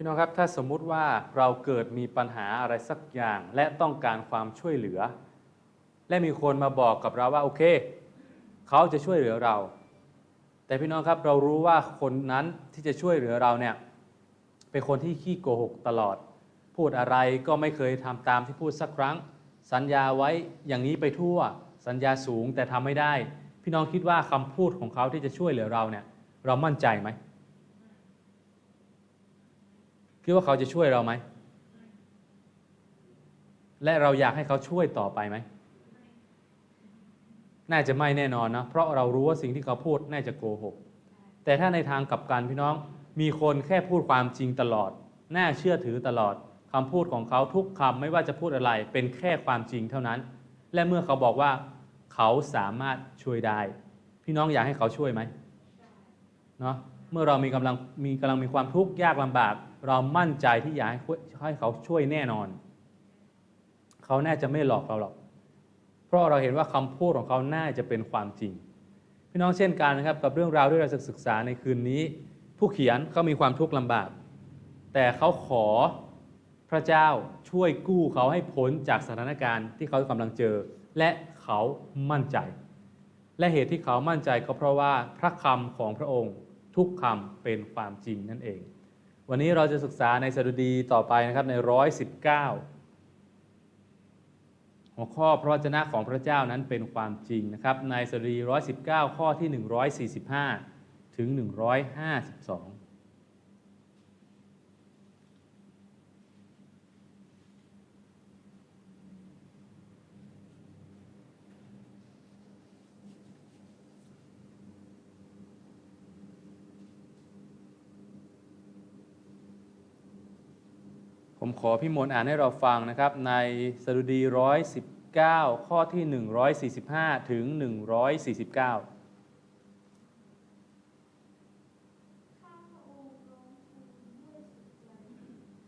พี่น้องครับถ้าสมมุติว่าเราเกิดมีปัญหาอะไรสักอย่าง และต้องการความช่วยเหลือ และมีคนมาบอกกับเราว่าโอเค เขาจะช่วยเหลือเรา แต่พี่น้องครับเรารู้ว่าคนนั้นที่จะช่วยเหลือเราเนี่ยเป็นคนที่ขี้โกหกตลอด พูดอะไรก็ไม่เคยทำตามที่พูดสักครั้ง สัญญาไว้อย่างนี้ไปทั่ว สัญญาสูงแต่ทำไม่ได้ พี่น้องคิดว่าคำพูดของเขาที่จะช่วยเหลือเราเนี่ยเรามั่นใจไหม คิดว่าเขาจะช่วยเราไหม และเราอยากให้เขาช่วยต่อไปไหม น่าจะไม่แน่นอนนะ เพราะเรารู้ว่าสิ่งที่เขาพูดน่าจะโกหก แต่ถ้าในทางกลับกันพี่น้อง มีคนแค่พูดความจริงตลอด น่าเชื่อถือตลอดคำพูดของเขาทุกคำไม่ว่าจะพูดอะไร เป็นแค่ความจริงเท่านั้น และเมื่อเขาบอกว่า เขาสามารถช่วยได้ พี่น้องอยากให้เขาช่วยไหมเนาะเมื่อเรามีกำลังมีกำลังมีความทุกข์ยากลำบาก เรามั่นใจที่อยากให้ให้เขาช่วยแน่นอน เขาแน่จะไม่หลอกเราหรอก เพราะเราเห็นว่าคำพูดของเขาน่าจะเป็นความจริง พี่น้องเช่นกันนะครับกับเรื่องราวที่เราจะศึกษาในคืนนี้ ผู้เขียนเขามีความทุกข์ลำบาก แต่เขาขอพระเจ้าช่วยกู้เขาให้พ้นจากสถานการณ์ที่เขากำลังเจอ และเขามั่นใจ และเหตุที่เขามั่นใจก็เพราะว่าพระคำของพระองค์ทุกคำเป็นความจริงนั่นเอง วันนี้เราจะศึกษาในสดุดีต่อไปนะครับในร้อยสิบเก้าหัวข้อพระวจนะของพระเจ้านั้นเป็นความจริงนะครับ ในสดุดีก้าข้อที่หนึ่งร้อยสี่สิบห้าถึงหนึ่งร้อยห้าสิบสอง ผมขอพี่มนอ่านให้เราฟังนะครับ ในสดุดี 119 ข้อที่ 145 ถึง 149 ข้าพระองค์ร้องทูลด้วยสุดใจ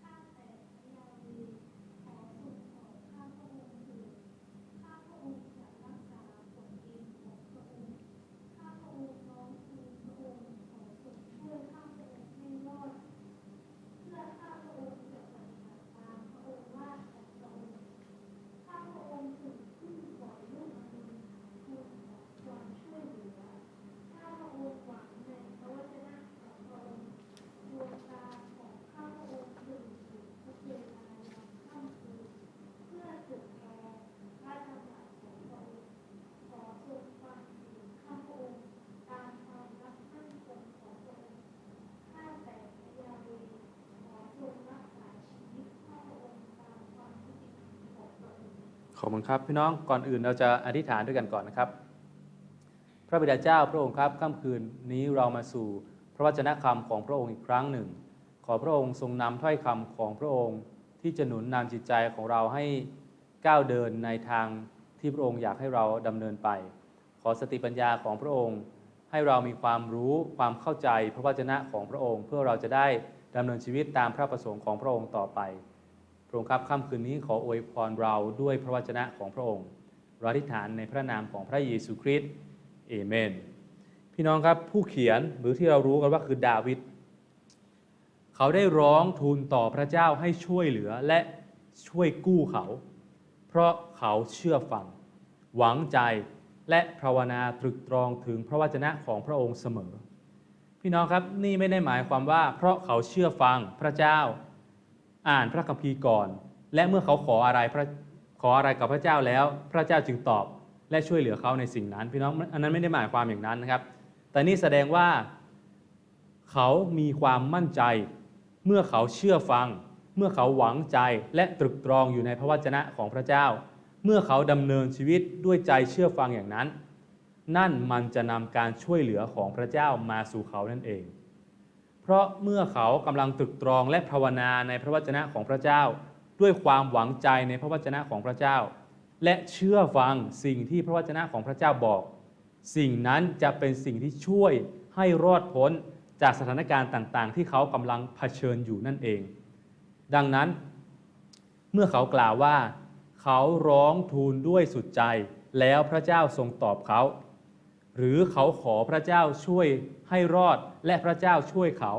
ข้าแต่พระยาเวห์ขอทรงโปรดข้าพระองค์เถิดข้าพระองค์จะรักษาผลเองของพระองค์ ข้าพระองค์ร้องทูลพระองค์ขอทรงช่วยข้าพระองค์ให้รอด เพื่อข้าพระองค์จะปฏิบัติตามพระองค์ว่าของพระองค์ ข้าพระองค์ถึงขึ้นปล่อยลูกมือทูลขอความช่วยเหลือ ข้าพระองค์หวังในพระวจนะของพระองค์ดวงตาของข้าพระองค์ถึงสู่ทุกเวลายามค่ำคืนเพื่อตรึกตรองพระธรรมของพระองค์ขอทรงฟังเสียงข้าพระองค์ตามความรักมั่นคงของพระองค์ข้าแต่พระยาเวห์ขอทรงรักษาชีวิตข้าพระองค์ตามความยุติธรรมของพระองค์ ขอบคุณครับพี่น้องก่อนอื่นเราจะอธิษฐานด้วยกันก่อนนะครับ พระบิดาเจ้าพระองค์ครับค่ำคืนนี้เรามาสู่ พระวจนะคำของพระองค์อีกครั้งหนึ่ง ขอพระองค์ทรงนำถ้อยคำของพระองค์ ที่จะหนุนนำจิตใจของเราให้ก้าวเดินในทางที่พระองค์อยากให้เราดำเนินไป ขอสติปัญญาของพระองค์ ให้เรามีความรู้ความเข้าใจพระวจนะของพระองค์ เพื่อเราจะได้ดำเนินชีวิตตามพระประสงค์ของพระองค์ต่อไป พระองค์ครับค่ำคืนนี้ขออวยพรเราด้วยพระวจนะของพระองค์เราอธิษฐานในพระนามของพระเยซูคริสต์เอเมน พี่น้องครับผู้เขียนหรือที่เรารู้กันว่าคือดาวิดเขาได้ร้องทูลต่อพระเจ้าให้ช่วยเหลือและช่วยกู้เขา เพราะเขาเชื่อฟัง หวังใจและภาวนาตรึกตรองถึงพระวจนะของพระองค์เสมอ พี่น้องครับนี่ไม่ได้หมายความว่า เพราะเขาเชื่อฟังพระเจ้า อ่านพระคัมภีร์ก่อน และเมื่อเขาขออะไรพระขออะไรกับพระเจ้าแล้ว พระเจ้าจึงตอบและช่วยเหลือเขาในสิ่งนั้น พี่น้องอันนั้นไม่ได้หมายความอย่างนั้นนะครับ แต่นี่แสดงว่าเขามีความมั่นใจ เมื่อเขาเชื่อฟัง เมื่อเขาหวังใจและตรึกตรองอยู่ในพระวจนะของพระเจ้า เมื่อเขาดำเนินชีวิตด้วยใจเชื่อฟังอย่างนั้น นั่นมันจะนำการช่วยเหลือของพระเจ้ามาสู่เขานั่นเอง พราะเมื่อเขากำลังตรึกตรองและภาวนาในพระวจนะของพระเจ้า ด้วยความหวังใจในพระวจนะของพระเจ้า และเชื่อฟังสิ่งที่พระวจนะของพระเจ้าบอก สิ่งนั้นจะเป็นสิ่งที่ช่วยให้รอดพ้นจากสถานการณ์ต่างๆ ที่เขากำลังเผชิญอยู่นั่นเอง ดังนั้น เมื่อเขากล่าวว่า เขาร้องทูลด้วยสุดใจ แล้วพระเจ้าทรงตอบเขา หรือเขาขอพระเจ้าช่วยให้รอดและพระเจ้าช่วยเขา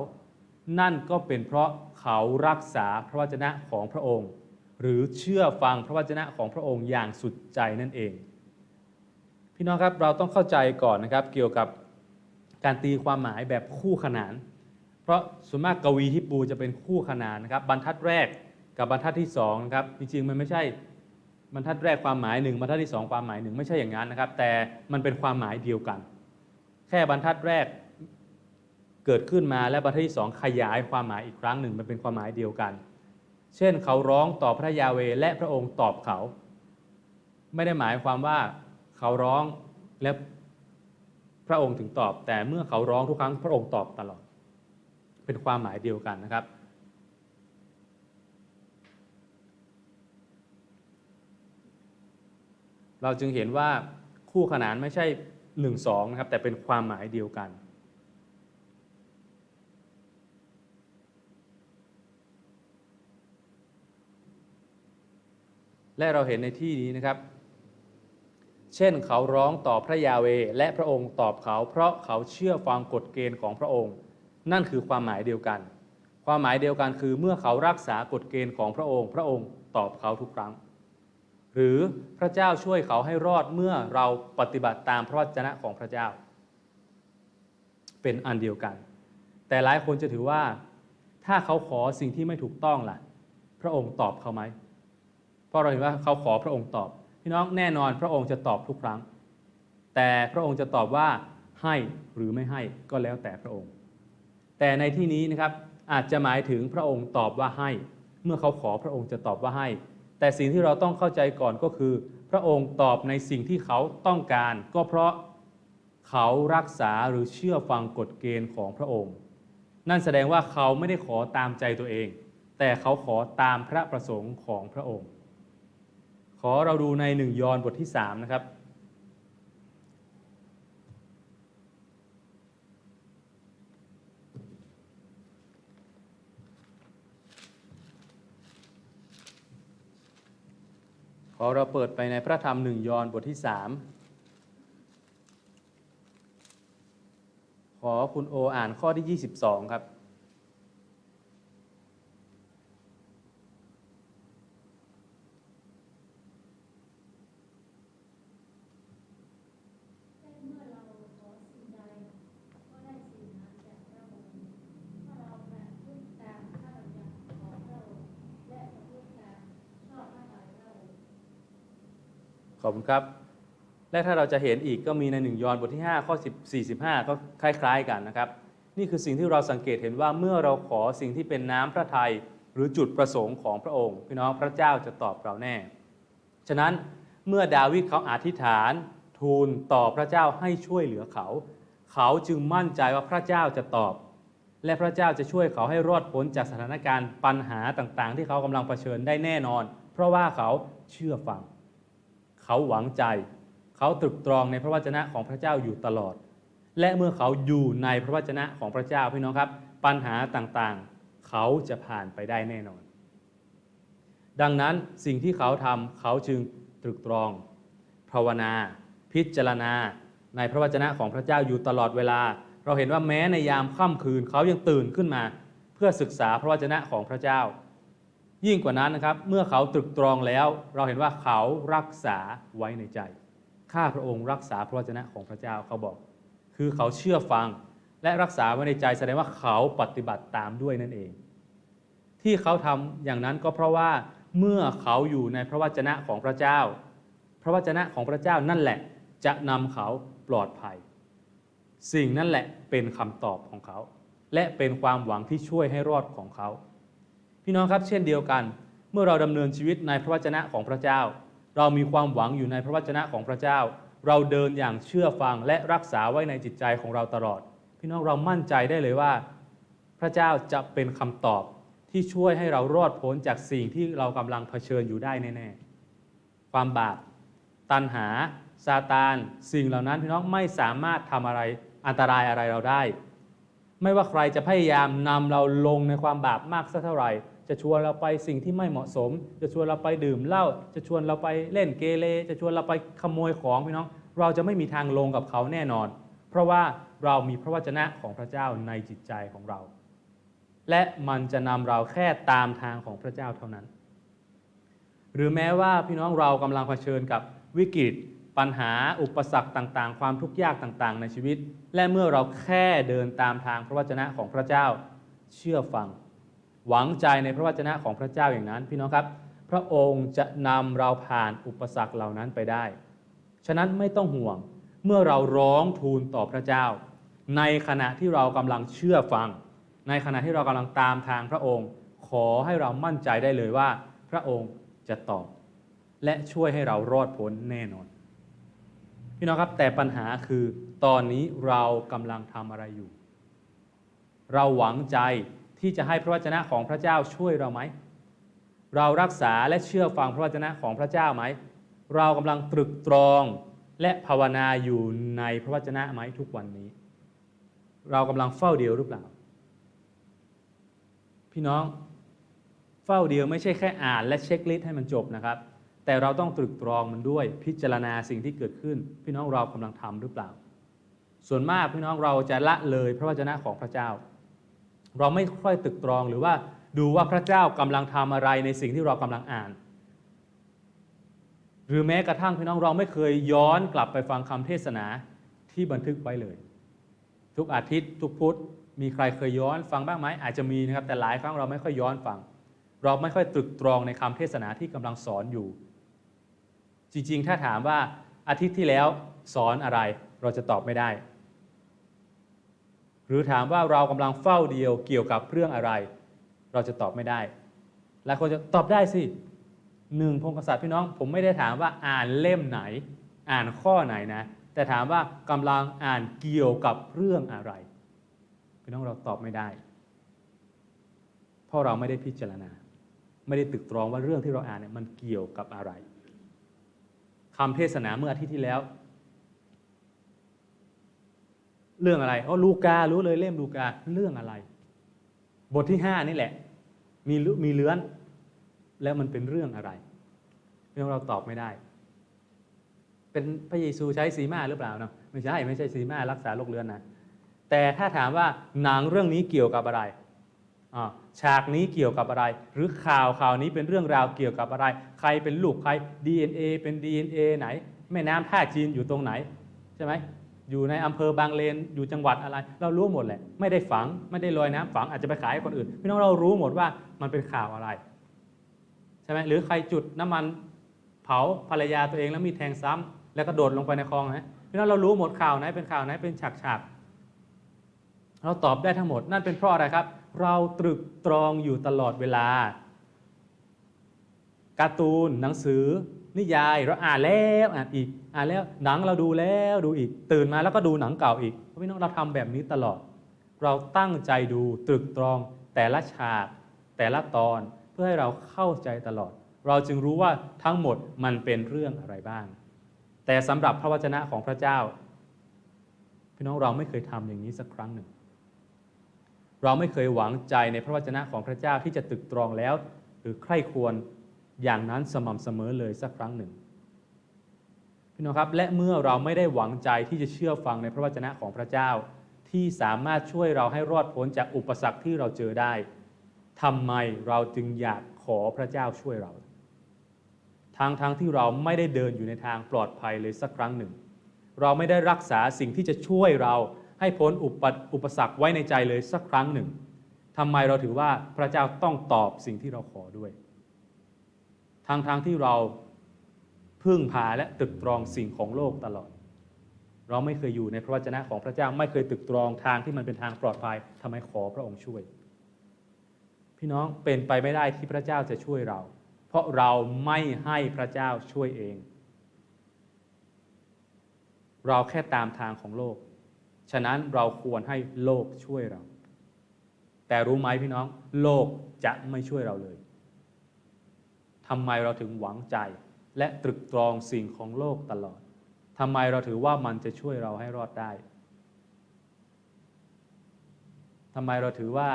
นั่นก็เป็นเพราะเขารักษาพระวจนะของพระองค์ หรือเชื่อฟังพระวจนะของพระองค์อย่างสุดใจนั่นเอง พี่น้องครับเราต้องเข้าใจก่อนนะครับเกี่ยวกับการตีความหมายแบบคู่ขนาน เพราะส่วนมากกวีที่ปูจะเป็นคู่ขนานนะครับบรรทัดแรกกับบรรทัดที่สองนะครับจริงๆมันไม่ใช่ บรรทัดแรกความหมายหนึ่งบรรทัดที่สองความหมายหนึ่งไม่ใช่อย่างนั้นนะครับ แต่มันเป็นความหมายเดียวกัน แค่บรรทัดแรกเกิดขึ้นมาและบรรทัดที่สองขยายความหมายอีกครั้งหนึ่งมันเป็นความหมายเดียวกัน เช่นเขาร้องต่อพระยาเวและพระองค์ตอบเขา ไม่ได้หมายความว่าเขาร้องและพระองค์ถึงตอบ แต่เมื่อเขาร้องทุกครั้งพระองค์ตอบตลอด เป็นความหมายเดียวกันนะครับ เราจึงเห็นว่าคู่ขนานไม่ใช่หนึ่งสองนะครับแต่เป็นความหมายเดียวกัน และเราเห็นในที่นี้นะครับ เช่นเขาร้องต่อพระยาเว และพระองค์ตอบเขา เพราะเขาเชื่อฟังกฎเกณฑ์ของพระองค์ นั่นคือความหมายเดียวกัน ความหมายเดียวกันคือเมื่อเขารักษากฎเกณฑ์ของพระองค์ พระองค์ตอบเขาทุกครั้ง หรือพระเจ้าช่วยเขาให้รอดเมื่อเราปฏิบัติตามพระวจนะของพระเจ้า เป็นอันเดียวกัน แต่หลายคนจะถือว่า ถ้าเขาขอสิ่งที่ไม่ถูกต้องล่ะ พระองค์ตอบเขาไหมเพราะเราเห็นว่าเขาขอพระองค์ตอบ พี่น้องแน่นอนพระองค์จะตอบทุกครั้ง แต่พระองค์จะตอบว่าให้หรือไม่ให้ก็แล้วแต่พระองค์ แต่ในที่นี้นะครับอาจจะหมายถึงพระองค์ตอบว่าให้ เมื่อเขาขอพระองค์จะตอบว่าให้ แต่สิ่งที่เราต้องเข้าใจก่อนก็คือ พระองค์ตอบในสิ่งที่เขาต้องการ ก็เพราะเขารักษาหรือเชื่อฟังกฎเกณฑ์ของพระองค์ นั่นแสดงว่าเขาไม่ได้ขอตามใจตัวเอง แต่เขาขอตามพระประสงค์ของพระองค์ ขอเราดูในหนึ่งยอห์นบทที่สามนะครับ อเราเปิดไปในพระธรรมหนึ่งยอห์นบทที่สามขอคุณโออ่านข้อที่ 22 ครับ และเมื่อเราขอสิ่งใดก็ได้สิ่งนั้นจากพระองค์ถ้าเราประพฤติตามพระบัญญัติของพระองค์และประพฤติตามชอบพระทัยพระองค์ ขอบคุณครับ และถ้าเราจะเห็นอีกก็มีในหนึ่งยอห์นบทที่ 5 ข้อ10 45 ก็คล้าย ๆ กันนะครับ นี่คือสิ่งที่เราสังเกตเห็นว่าเมื่อเราขอสิ่งที่เป็นน้ำพระทัยหรือจุดประสงค์ของพระองค์ พี่น้องพระเจ้าจะตอบเราแน่ ฉะนั้นเมื่อดาวิดเขาอธิษฐาน ทูลต่อพระเจ้าให้ช่วยเหลือเขา เขาจึงมั่นใจว่าพระเจ้าจะตอบ และพระเจ้าจะช่วยเขาให้รอดพ้นจากสถานการณ์ปัญหาต่างๆ ที่เขากำลังเผชิญได้แน่นอน เพราะว่าเขาเชื่อฟัง เขาหวังใจ เขาตรึกตรองในพระวจนะของพระเจ้าอยู่ตลอด และเมื่อเขาอยู่ในพระวจนะของพระเจ้าพี่น้องครับ ปัญหาต่างๆ เขาจะผ่านไปได้แน่นอน ดังนั้นสิ่งที่เขาทำเขาจึงตรึกตรอง ภาวนา พิจารณา ในพระวจนะของพระเจ้าอยู่ตลอดเวลา เราเห็นว่าแม้ในยามค่ำคืนเขายังตื่นขึ้นมา เพื่อศึกษาพระวจนะของพระเจ้า ยิ่งกว่านั้นนะครับ เมื่อเขาตรึกตรองแล้ว เราเห็นว่าเขารักษาไว้ในใจ ข้าพระองค์รักษาพระวจนะของพระเจ้าเขาบอก คือเขาเชื่อฟังและรักษาไว้ในใจ แสดงว่าเขาปฏิบัติตามด้วยนั่นเอง ที่เขาทำอย่างนั้นก็เพราะว่าเมื่อเขาอยู่ในพระวจนะของพระเจ้า พระวจนะของพระเจ้านั่นแหละจะนำเขาปลอดภัย สิ่งนั่นแหละเป็นคำตอบของเขา และเป็นความหวังที่ช่วยให้รอดของเขา พี่น้องครับเช่นเดียวกัน เมื่อเราดำเนินชีวิตในพระวจนะของพระเจ้า เรามีความหวังอยู่ในพระวจนะของพระเจ้า เราเดินอย่างเชื่อฟังและรักษาไว้ในจิตใจของเราตลอด พี่น้องเรามั่นใจได้เลยว่า พระเจ้าจะเป็นคำตอบที่ช่วยให้เรารอดพ้นจากสิ่งที่เรากำลังเผชิญอยู่ได้แน่ๆ ความบาปตัณหาซาตาน สิ่งเหล่านั้นพี่น้องไม่สามารถทำอะไรอันตรายอะไรเราได้ ไม่ว่าใครจะพยายามนำเราลงในความบาปมากสักเท่าไหร่ จะชวนเราไปสิ่งที่ไม่เหมาะสม จะชวนเราไปดื่มเหล้าจะชวนเราไปเล่นเกเรจะชวนเราไปขโมยของพี่น้อง เราจะไม่มีทางลงกับเขาแน่นอน เพราะว่าเรามีพระวจนะของพระเจ้าในจิตใจของเรา และมันจะนำเราแค่ตามทางของพระเจ้าเท่านั้น หรือแม้ว่าพี่น้องเรากำลังเผชิญกับวิกฤตปัญหาอุปสรรคต่างๆ ความทุกข์ยากต่างๆ ในชีวิต และเมื่อเราแค่เดินตามทางพระวจนะของพระเจ้า เชื่อฟัง หวังใจในพระวจนะของพระเจ้าอย่างนั้นพี่น้องครับ พระองค์จะนำเราผ่านอุปสรรคเหล่านั้นไปได้ ฉะนั้นไม่ต้องห่วงเมื่อเราร้องทูลต่อพระเจ้า ในขณะที่เรากำลังเชื่อฟัง ในขณะที่เรากำลังตามทางพระองค์ ขอให้เรามั่นใจได้เลยว่า พระองค์จะตอบ และช่วยให้เรารอดพ้นแน่นอน พี่น้องครับแต่ปัญหาคือตอนนี้เรากำลังทำอะไรอยู่ เราหวังใจ ที่จะให้พระวจนะของพระเจ้าช่วยเราไหม เรารักษาและเชื่อฟังพระวจนะของพระเจ้าไหม เรากำลังตรึกตรองและภาวนาอยู่ในพระวจนะไหมทุกวันนี้ เรากำลังเฝ้าเดียวหรือเปล่า พี่น้องเฝ้าเดียวไม่ใช่แค่อ่านและเช็คลิสต์ให้มันจบนะครับ แต่เราต้องตรึกตรองมันด้วยพิจารณาสิ่งที่เกิดขึ้น พี่น้องเรากำลังทำหรือเปล่า ส่วนมากพี่น้องเราจะละเลยพระวจนะของพระเจ้า เราไม่ค่อยตึกตรองหรือว่าดูว่าพระเจ้ากำลังทำอะไรในสิ่งที่เรากำลังอ่าน หรือแม้กระทั่งพี่น้องเราไม่เคยย้อนกลับไปฟังคำเทศนาที่บันทึกไว้เลย ทุกอาทิตย์ทุกพุธมีใครเคยย้อนฟังบ้างไหมอาจจะมีนะครับแต่หลายครั้งเราไม่ค่อยย้อนฟัง เราไม่ค่อยตรึกตรองในคำเทศนาที่กำลังสอนอยู่ จริงๆ ถ้าถามว่าอาทิตย์ที่แล้วสอนอะไรเราจะตอบไม่ได้ หรือถามว่าเรากำลังเฝ้าเดียวเกี่ยวกับเรื่องอะไร เราจะตอบไม่ได้หลายคนจะตอบได้สิหนึ่งพงศษัตริย์พี่น้อง ผมไม่ได้ถามว่าอ่านเล่มไหน อ่านข้อไหนนะ แต่ถามว่ากำลังอ่านเกี่ยวกับเรื่องอะไรพี่น้องเราตอบไม่ได้ เพราะเราไม่ได้พิจารณา ไม่ได้ตึกตรองว่าเรื่องที่เราอ่านเนี่ยมันเกี่ยวกับอะไรคำเทศนาเมื่ออาทิตย์ที่แล้ว เรื่องอะไรอ๋อลูการู้เลยเล่มลูกาเรื่องอะไร บทที่ห้านี่แหละ มีมีเลื้อน แล้วมันเป็นเรื่องอะไรเรื่องเราตอบไม่ได้ เป็นพระเยซูใช้สีมาหรือเปล่าเนาะไม่ใช่ไม่ใช่สีมารักษาโรคเรื้อนนะแต่ถ้าถามว่าหนังเรื่องนี้เกี่ยวกับอะไรฉากนี้เกี่ยวกับอะไร หรือข่าวข่าวนี้เป็นเรื่องราวเกี่ยวกับอะไร ใครเป็นลูกใคร DNA เป็น DNA ไหน แม่น้ำท่าจีนอยู่ตรงไหน ใช่ไหม อยู่ในอำเภอบางเลนอยู่จังหวัดอะไร เรารู้หมดแหละ ไม่ได้ฝังไม่ได้ลอยน้ำฝังอาจจะไปขายให้คนอื่นพี่น้องเรารู้หมดว่ามันเป็นข่าวอะไรใช่ไหมหรือใครจุดน้ำมันเผาภรรยาตัวเองแล้วมีแทงซ้ำแล้วก็โดดลงไปในคลองนะพี่น้องเรารู้หมดข่าวไหนเป็นข่าวไหนเป็นฉากฉากเราตอบได้ทั้งหมดนั่นเป็นเพราะอะไรครับ เราตรึกตรองอยู่ตลอดเวลาการ์ตูนหนังสือ นิยายเราอ่านแล้วอ่านอีก อ่านแล้วหนังเราดูแล้วดูอีก ตื่นมาแล้วก็ดูหนังเก่าอีกพี่น้องเราทำแบบนี้ตลอด เราตั้งใจดูตรึกตรอง แต่ละฉาก แต่ละตอนเพื่อให้เราเข้าใจตลอด เราจึงรู้ว่าทั้งหมดมันเป็นเรื่องอะไรบ้าง แต่สำหรับพระวจนะของพระเจ้า พี่น้องเราไม่เคยทำอย่างนี้สักครั้งหนึ่ง เราไม่เคยหวังใจในพระวจนะของพระเจ้าที่จะตรึกตรองแล้ว หรือใคร่ควร อย่างนั้นสม่ำเสมอเลยสักครั้งหนึ่งพี่น้องครับและเมื่อเราไม่ได้หวังใจที่จะเชื่อฟังในพระวจนะของพระเจ้า ที่สามารถช่วยเราให้รอดพ้นจากอุปสรรคที่เราเจอได้ทำไมเราจึงอยากขอพระเจ้าช่วยเราทางทางที่เราไม่ได้เดินอยู่ในทางปลอดภัยเลยสักครั้งหนึ่ง เราไม่ได้รักษาสิ่งที่จะช่วยเราให้พ้นอุปอุปสรรคไว้ในใจเลยสักครั้งหนึ่งทำไมเราถือว่าพระเจ้าต้องตอบสิ่งที่เราขอด้วย ทางทางที่เราพึ่งพาและตึกตรองสิ่งของโลกตลอด เราไม่เคยอยู่ในพระวจนะของพระเจ้าไม่เคยตึกตรองทางที่มันเป็นทางปลอดภัยทำไมขอพระองค์ช่วย พี่น้องเป็นไปไม่ได้ที่พระเจ้าจะช่วยเรา เพราะเราไม่ให้พระเจ้าช่วยเอง เราแค่ตามทางของโลก ฉะนั้นเราควรให้โลกช่วยเรา แต่รู้ไหมพี่น้อง โลกจะไม่ช่วยเราเลย ทำไมเราถึงหวังใจ และตรึกตรองสิ่งของโลกตลอดทำไมเราถือว่ามันจะช่วยเราให้รอดได้ทำไมเราถือว่า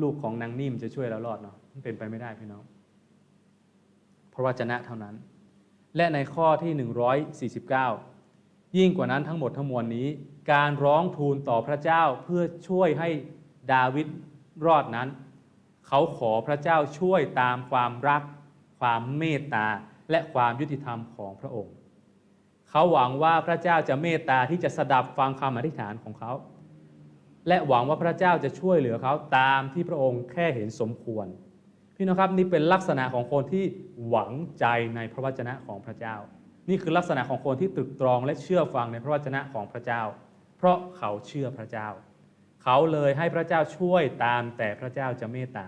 ลูกของนางนิ่มจะช่วยเรารอดเนาะมันเป็นไปไม่ได้พี่น้องเพราะวจนะเท่านั้น และในข้อที่ 149 ยิ่งกว่านั้นทั้งหมดทั้งมวลนี้ การร้องทูลต่อพระเจ้าเพื่อช่วยให้ดาวิดรอดนั้น เขาขอพระเจ้าช่วยตามความรัก ความเมตตา และความยุติธรรมของพระองค์ เขาหวังว่าพระเจ้าจะเมตตาที่จะสดับฟังคำอธิษฐานของเขา และหวังว่าพระเจ้าจะช่วยเหลือเขาตามที่พระองค์แค่เห็นสมควร พี่น้องครับนี่เป็นลักษณะของคนที่หวังใจในพระวจนะของพระเจ้า นี่คือลักษณะของคนที่ตรึกตรองและเชื่อฟังในพระวจนะของพระเจ้า เพราะเขาเชื่อพระเจ้า เขาเลยให้พระเจ้าช่วยตามแต่พระเจ้าจะเมตตา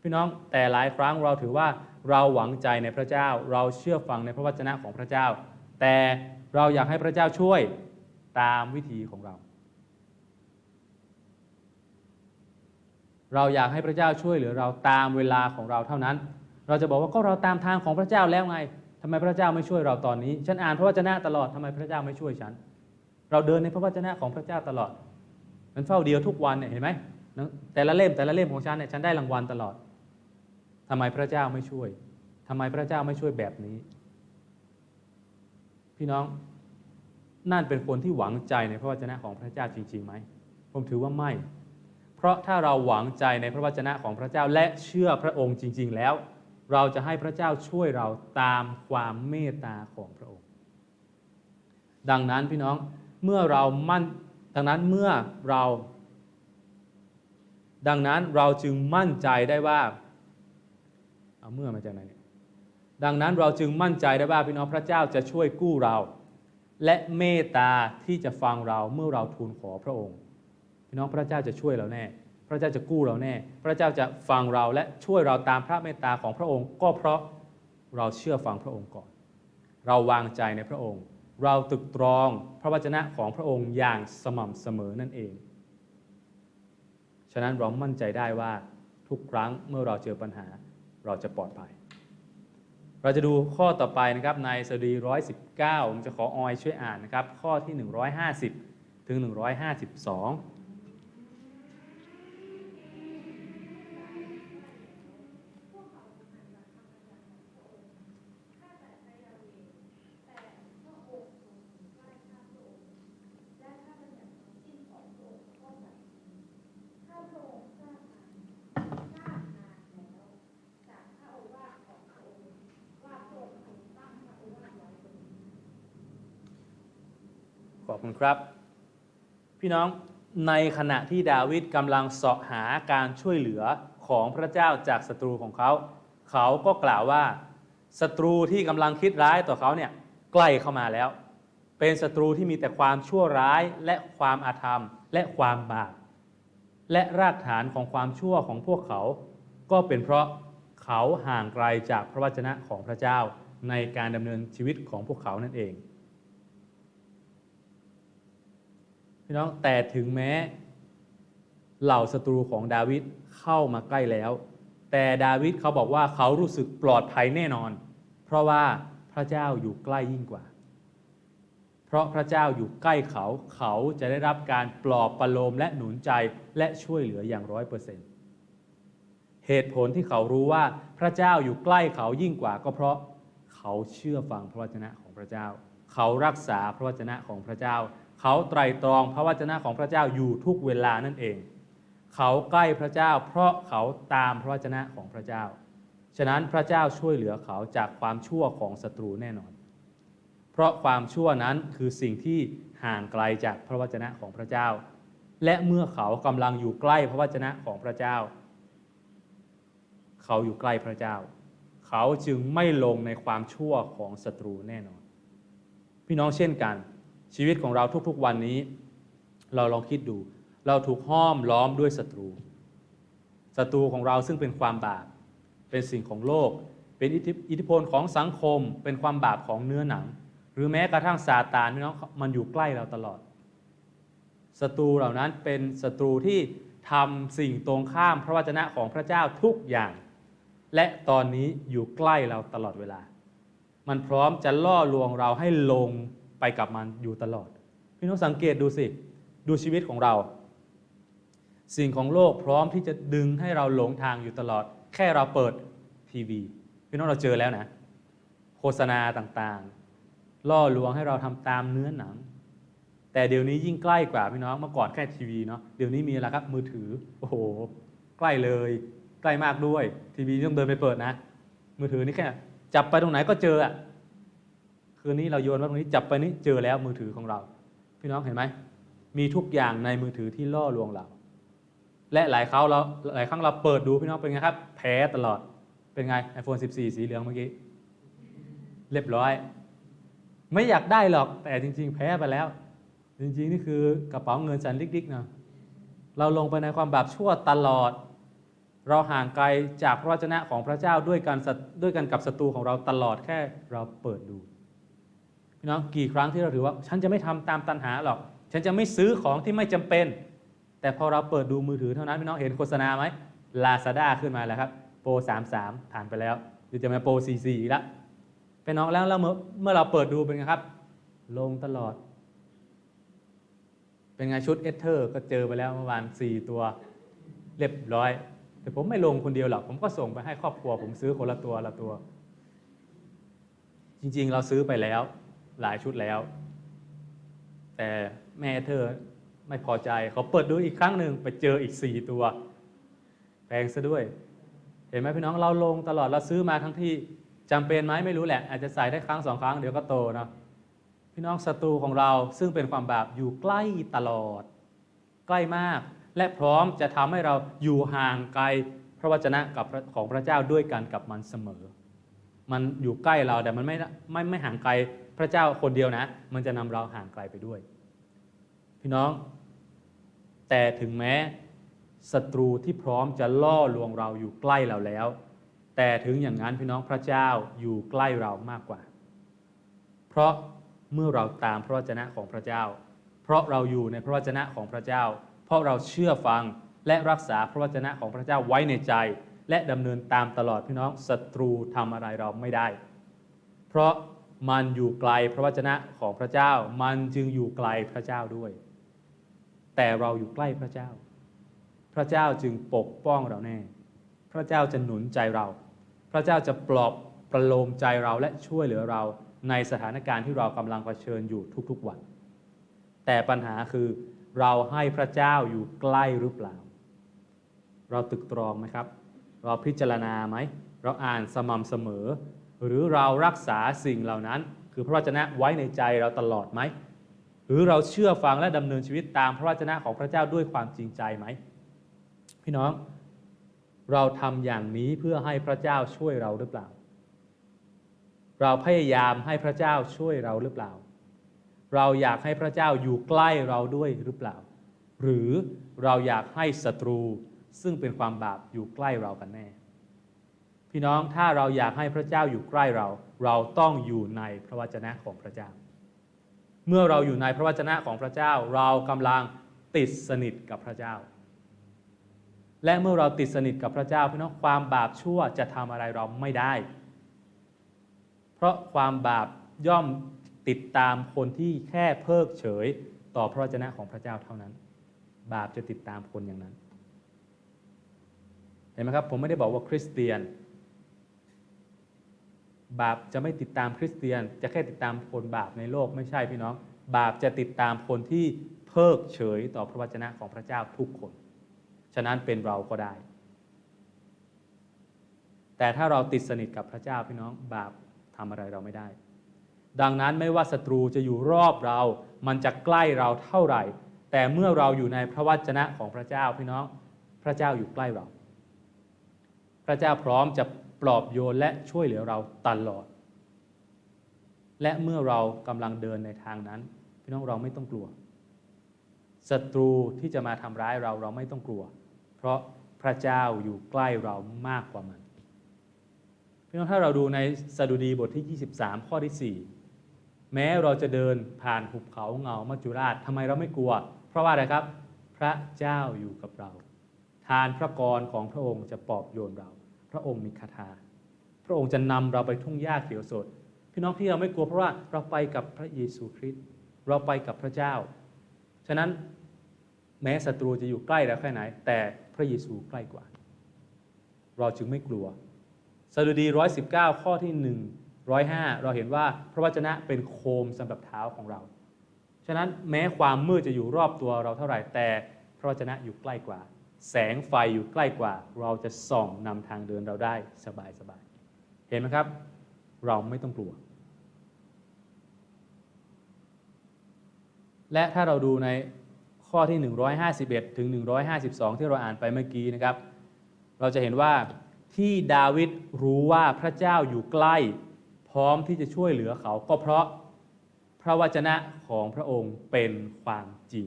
พี่น้องแต่หลายครั้งเราถือว่าเราหวังใจในพระเจ้า เราเชื่อฟังในพระวจนะของพระเจ้า แต่เราอยากให้พระเจ้าช่วยตามวิธีของเรา เราอยากให้พระเจ้าช่วยเหลือเราตามเวลาของเราเท่านั้น เราจะบอกว่าก็เราตามทางของพระเจ้าแล้วไงทำไมพระเจ้าไม่ช่วยเราตอนนี้ ฉันอ่านพระวจนะตลอดทำไมพระเจ้าไม่ช่วยฉัน เราเดินในพระวจนะของพระเจ้าตลอด มันเฝ้าเดียวทุกวันเนี่ยเห็นไหมแต่ละเล่มแต่ละเล่มของฉันเนี่ยฉันได้รางวัลตลอดทำไมพระเจ้าไม่ช่วยทำไมพระเจ้าไม่ช่วยแบบนี้ พี่น้องนั่นเป็นคนที่หวังใจในพระวจนะของพระเจ้าจริงๆไหมผมถือว่าไม่ เพราะถ้าเราหวังใจในพระวจนะของพระเจ้าและเชื่อพระองค์จริง ๆ แล้ว เราจะให้พระเจ้าช่วยเราตามความเมตตาของพระองค์ ดังนั้นพี่น้องเมื่อเรามั่น ดังนั้นเมื่อเรา ดังนั้นเราจึงมั่นใจได้ว่าเอาเมื่อมาจากไหนเนี่ยดังนั้นเราจึงมั่นใจได้ว่าพี่น้องพระเจ้าจะช่วยกู้เรา และเมตตาที่จะฟังเราเมื่อเราทูลขอพระองค์พี่น้องพระเจ้าจะช่วยเราแน่ พระเจ้าจะกู้เราแน่ พระเจ้าจะฟังเราและช่วยเราตามพระเมตตาของพระองค์ ก็เพราะเราเชื่อฟังพระองค์ก่อน เราวางใจในพระองค์ เราตึกตรองพระวจนะของพระองค์อย่างสม่ำเสมอนั่นเอง ฉะนั้นเรามั่นใจได้ว่าทุกครั้งเมื่อเราเจอปัญหาเราจะปลอดภัย เราจะดูข้อต่อไปนะครับในสดี 119 ผมจะขอออยช่วยอ่านนะครับ ข้อที่ 150 ถึง 152 ข้าแต่พระยาเวห์แต่พระองค์ทรงอยู่ใกล้ข้าพระองค์และข้าบัญญัติทั้งสิ้นของพระองค์ก็บัดนี้ข้าพระองค์ทราบมาทราบนานแล้วจากพระโอวาทของพระองค์ว่าพระองค์ทรงตั้งพระโอวาทไว้บนนี้ ขอบ ครับ พี่น้องในขณะที่ดาวิดกำลังเสาะหาการช่วยเหลือของพระเจ้าจากศัตรูของเขา เขาก็กล่าวว่าศัตรูที่กำลังคิดร้ายต่อเขาเนี่ยใกล้เข้ามาแล้ว เป็นศัตรูที่มีแต่ความชั่วร้ายและความอาธรรมและความบาปและรากฐานของความชั่วของพวกเขา ก็เป็นเพราะเขาห่างไกลจากพระวจนะของพระเจ้าในการดำเนินชีวิตของพวกเขานั่นเอง พี่น้องแต่ถึงแม้ เหล่าศัตรูของดาวิดเข้ามาใกล้แล้ว แต่ดาวิดเขาบอกว่าเขารู้สึกปลอดภัยแน่นอน เพราะว่าพระเจ้าอยู่ใกล้ยิ่งกว่า เพราะพระเจ้าอยู่ใกล้เขา เขาจะได้รับการปลอบประโลมและหนุนใจและช่วยเหลืออย่างร้อยเปอร์เซ็นต์เหตุผลที่เขารู้ว่าพระเจ้าอยู่ใกล้เขายิ่งกว่า ก็เพราะเขาเชื่อฟังพระวจนะของพระเจ้า เขารักษาพระวจนะของพระเจ้า เขาไตรตรองพระวจนะของพระเจ้าอยู่ทุกเวลานั่นเอง เขาใกล้พระเจ้า เพราะเขาตามพระวจนะของพระเจ้า ฉะนั้นพระเจ้าช่วยเหลือเขาจากความชั่วของศัตรูแน่นอน เพราะความชั่วนั้นคือสิ่งที่ห่างไกลจากพระวจนะของพระเจ้า และเมื่อเขากำลังอยู่ใกล้พระวจนะของพระเจ้า เขาอยู่ใกล้พระเจ้า เขาจึงไม่ลงในความชั่วของศัตรูแน่นอน พี่น้องเช่นกัน ชีวิตของเราทุกๆวันนี้ เราลองคิดดู เราถูกห้อมล้อมด้วยศัตรูศัตรูของเราซึ่งเป็นความบาป เป็นสิ่งของโลก เป็นอิทธิพลของสังคม เป็นความบาปของเนื้อหนัง หรือแม้กระทั่งซาตานพี่น้องมันอยู่ใกล้เราตลอดศัตรูเหล่านั้นเป็นศัตรูที่ทำสิ่งตรงข้ามพระวจนะของพระเจ้าทุกอย่าง และตอนนี้อยู่ใกล้เราตลอดเวลา มันพร้อมจะล่อลวงเราให้ลง ไปกับมันอยู่ตลอด พี่น้องสังเกตดูสิ ดูชีวิตของเรา สิ่งของโลกพร้อมที่จะดึงให้เราหลงทางอยู่ตลอด แค่เราเปิดทีวี พี่น้องเราเจอแล้วนะ โฆษณาต่างๆ ล่อลวงให้เราทำตามเนื้อหนัง แต่เดี๋ยวนี้ยิ่งใกล้กว่าพี่น้องเมื่อก่อนแค่ทีวีเนาะเดี๋ยวนี้มีอะไรครับมือถือโอ้โหใกล้เลยใกล้มากด้วยทีวีต้องเดินไปเปิดนะ มือถือนี่แค่จับไปตรงไหนก็เจออะ คืนนี้เราโยนไว้ตรงนี้จับไปนี้เจอแล้วมือถือของเรา พี่น้องเห็นไหมมีทุกอย่างในมือถือที่ล่อลวงเรา และหลายครั้งเราหลายครั้งเราเปิดดูพี่น้องเป็นไงครับ แพ้ตลอดเป็นไง iPhone 14 สีเหลืองเมื่อกี้เรียบร้อย ไม่อยากได้หรอกแต่จริง ๆ แพ้ไปแล้ว จริงๆ นี่คือกระเป๋าเงินสันลิกๆนะเราลงไปในความบาปชั่วตลอด เราห่างไกลจากพระวจนะของพระเจ้าด้วยกันด้วยกันกับศัตรูของเราตลอดแค่เราเปิดดู พี่น้องกี่ครั้งที่เราถือว่า ฉันจะไม่ทำตามตัณหาหรอก ฉันจะไม่ซื้อของที่ไม่จำเป็น แต่พอเราเปิดดูมือถือเท่านั้นพี่น้องเห็นโฆษณาไหมลาซาด้าขึ้นมาแล้วครับโปร33ผ่านไปแล้วเดี๋ยวจะมาโปร44อีกแล้วเป็นน้องแล้วเมื่อเมื่อเราเปิดดูเป็นไงครับ ลงตลอด เป็นไงชุดเอเธอร์ก็เจอไปแล้วเมื่อวาน4ตัวเรียบร้อย แต่ผมไม่ลงคนเดียวหรอก ผมก็ส่งไปให้ครอบครัว ผมซื้อคนละตัวละตัว จริงๆ เราซื้อไปแล้ว หลายชุดแล้ว แต่แม่เธอไม่พอใจเขาเปิดดูอีกครั้งหนึ่งไปเจออีกสี่ตัวแพงซะด้วย เห็นไหมพี่น้องเราลงตลอดเราซื้อมาทั้งที่จำเป็นไหมไม่รู้แหละ อาจจะใส่ได้ครั้งสองครั้งเดี๋ยวก็โตนะพี่น้องศัตรูของเราซึ่งเป็นความบาปอยู่ใกล้ตลอด ใกล้มาก และพร้อมจะทำให้เราอยู่ห่างไกลพระวจนะกับของพระเจ้าด้วยกันกับมันเสมอ มันอยู่ใกล้เราแต่มันไม่ไม่ไม่ห่างไกล พระเจ้าคนเดียวนะ มันจะนำเราห่างไกลไปด้วย พี่น้อง แต่ถึงแม้ศัตรูที่พร้อมจะล่อลวงเราอยู่ใกล้เราแล้ว แต่ถึงอย่างนั้นพี่น้องพระเจ้าอยู่ใกล้เรามากกว่า เพราะเมื่อเราตามพระวจนะของพระเจ้า เพราะเราอยู่ในพระวจนะของพระเจ้า เพราะเราเชื่อฟังและรักษาพระวจนะของพระเจ้าไว้ในใจ และดำเนินตามตลอดพี่น้องศัตรูทำอะไรเราไม่ได้ เพราะ มันอยู่ไกลพระวจนะของพระเจ้า มันจึงอยู่ไกลพระเจ้าด้วย แต่เราอยู่ใกล้พระเจ้า พระเจ้าจึงปกป้องเราแน่ พระเจ้าจะหนุนใจเรา พระเจ้าจะปลอบประโลมใจเราและช่วยเหลือเราในสถานการณ์ที่เรากำลังเผชิญอยู่ทุกๆวัน แต่ปัญหาคือเราให้พระเจ้าอยู่ใกล้หรือเปล่า เราตึกตรองไหมครับ เราพิจารณาไหม เราอ่านสม่ำเสมอ หรือเรารักษาสิ่งเหล่านั้น คือพระวจนะไว้ในใจเราตลอดไหม หรือเราเชื่อฟังและดำเนินชีวิตตามพระวจนะของพระเจ้าด้วยความจริงใจไหม พี่น้อง เราทำอย่างนี้เพื่อให้พระเจ้าช่วยเราหรือเปล่า เราพยายามให้พระเจ้าช่วยเราหรือเปล่า เราอยากให้พระเจ้าอยู่ใกล้เราด้วยหรือเปล่า หรือเราอยากให้ศัตรูซึ่งเป็นความบาปอยู่ใกล้เรากันแน่ พี่น้องถ้าเราอยากให้พระเจ้าอยู่ใกล้เรา เราต้องอยู่ในพระวจนะของพระเจ้า เมื่อเราอยู่ในพระวจนะของพระเจ้า เรากำลังติดสนิทกับพระเจ้า และเมื่อเราติดสนิทกับพระเจ้าพี่น้องความบาปชั่วจะทำอะไรเราไม่ได้ เพราะความบาปย่อมติดตามคนที่แค่เพิกเฉยต่อพระวจนะของพระเจ้าเท่านั้น บาปจะติดตามคนอย่างนั้นเห็นไหมครับผมไม่ได้บอกว่าคริสเตียน บาปจะไม่ติดตามคริสเตียน จะแค่ติดตามคนบาปในโลกไม่ใช่พี่น้อง บาปจะติดตามคนที่เพิกเฉยต่อพระวจนะของพระเจ้าทุกคน ฉะนั้นเป็นเราก็ได้ แต่ถ้าเราติดสนิทกับพระเจ้าพี่น้องบาปทำอะไรเราไม่ได้ ดังนั้นไม่ว่าศัตรูจะอยู่รอบเรา มันจะใกล้เราเท่าไหร่ แต่เมื่อเราอยู่ในพระวจนะของพระเจ้าพี่น้อง พระเจ้าอยู่ใกล้เรา พระเจ้าพร้อมจะ ปลอบโยนและช่วยเหลือเราตลอด และเมื่อเรากำลังเดินในทางนั้น พี่น้องเราไม่ต้องกลัวศัตรูที่จะมาทำร้ายเราเราไม่ต้องกลัว เพราะพระเจ้าอยู่ใกล้เรามากกว่ามันพี่น้องถ้าเราดูในสดุดีบทที่ 23 ข้อที่ 4 แม้เราจะเดินผ่านหุบเขาเงามัจจุราชทำไมเราไม่กลัว เพราะว่าอะไรครับ พระเจ้าอยู่กับเรา ทานพระกรของพระองค์จะปลอบโยนเรา ระองค์มีคาถา พระองค์จะนำเราไปทุ่งหญ้าเขียวสด พี่น้องที่เราไม่กลัวเพราะว่าเราไปกับพระเยซูคริสต์เราไปกับพระเจ้า ฉะนั้นแม้ศัตรูจะอยู่ใกล้เราแค่ไหน แต่พระเยซูใกล้กว่า เราจึงไม่กลัวสดุดี119 ข้อที่1 105 เราเห็นว่าพระวจนะเป็นโคมสำหรับเท้าของเรา ฉะนั้นแม้ความมืดจะอยู่รอบตัวเราเท่าไหร่แต่พระวจนะอยู่ใกล้กว่า แสงไฟอยู่ใกล้กว่า เราจะส่องนำทางเดินเราได้สบายสบายๆเห็นไหมครับ เราไม่ต้องกลัว และถ้าเราดูในข้อที่ 151 ถึง 152 ที่เราอ่านไปเมื่อกี้นะครับ เราจะเห็นว่าที่ดาวิดรู้ว่าพระเจ้าอยู่ใกล้ พร้อมที่จะช่วยเหลือเขาก็เพราะพระวจนะของพระองค์เป็นความจริง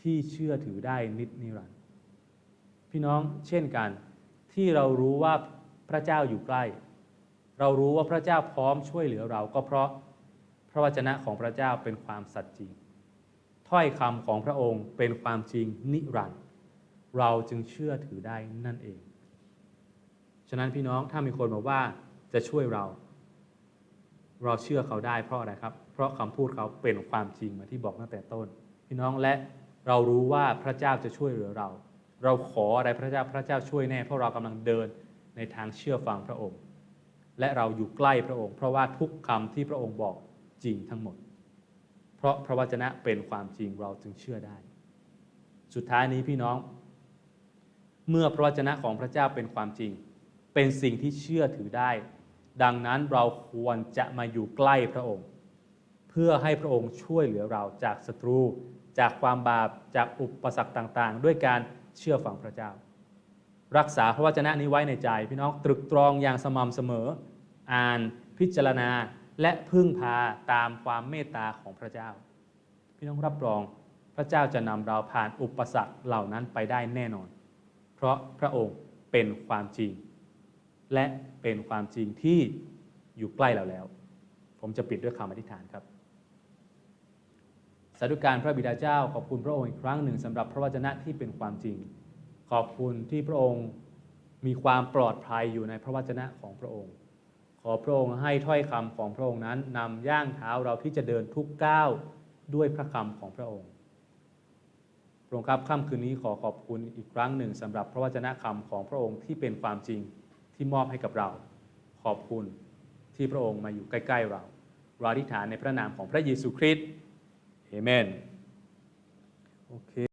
ที่เชื่อถือได้นิดนิรันดร์ พี่น้องเช่นกัน ที่เรารู้ว่าพระเจ้าอยู่ใกล้ เรารู้ว่าพระเจ้าพร้อมช่วยเหลือเราก็เพราะพระวจนะของพระเจ้าเป็นความสัตย์จริง ถ้อยคำของพระองค์เป็นความจริงนิรันดร์เราจึงเชื่อถือได้นั่นเอง ฉะนั้นพี่น้องถ้ามีคนบอกว่าจะช่วยเรา เราเชื่อเขาได้เพราะอะไรครับ เพราะคำพูดเขาเป็นความจริงมาที่บอกตั้งแต่ต้น พี่น้องและเรารู้ว่าพระเจ้าจะช่วยเหลือเรา เราขออะไรพระเจ้าพระเจ้าช่วยแน่เพราะเรากำลังเดินในทางเชื่อฟังพระองค์ และเราอยู่ใกล้พระองค์ เพราะว่าทุกคำที่พระองค์บอกจริงทั้งหมด เพราะพระวจนะเป็นความจริงเราจึงเชื่อได้ สุดท้ายนี้พี่น้อง เมื่อพระวจนะของพระเจ้าเป็นความจริง เป็นสิ่งที่เชื่อถือได้ ดังนั้นเราควรจะมาอยู่ใกล้พระองค์ เพื่อให้พระองค์ช่วยเหลือเราจากศัตรู จากความบาปจากอุปสรรคต่างๆ ด้วยการ เชื่อฟังพระเจ้า รักษาพระวจนะนี้ไว้ในใจ พี่น้องตรึกตรองอย่างสม่ำเสมอ อ่านพิจารณาและพึ่งพาตามความเมตตาของพระเจ้า พี่น้องรับรองพระเจ้าจะนำเราผ่านอุปสรรคเหล่านั้นไปได้แน่นอน เพราะพระองค์เป็นความจริง และเป็นความจริงที่อยู่ใกล้เราแล้ว ผมจะปิดด้วยคำอธิษฐานครับ สาธุการพระบิดาเจ้า ขอบคุณพระองค์อีกครั้งหนึ่งสำหรับพระวจนะที่เป็นความจริง ขอบคุณที่พระองค์มีความปลอดภัยอยู่ในพระวจนะของพระองค์ ขอพระองค์ให้ถ้อยคำของพระองค์นั้นนำย่างเท้าเราที่จะเดินทุกก้าวด้วยพระคำของพระองค์พระองค์ครับค่ำคืนนี้ขอขอบคุณอีกครั้งหนึ่งสำหรับพระวจนะคำของพระองค์ที่เป็นความจริงที่มอบให้กับเรา ขอบคุณที่พระองค์มาอยู่ใกล้ ๆ เราเราอธิษฐานในพระนามของพระเยซูคริสต์ เอเมนโอเค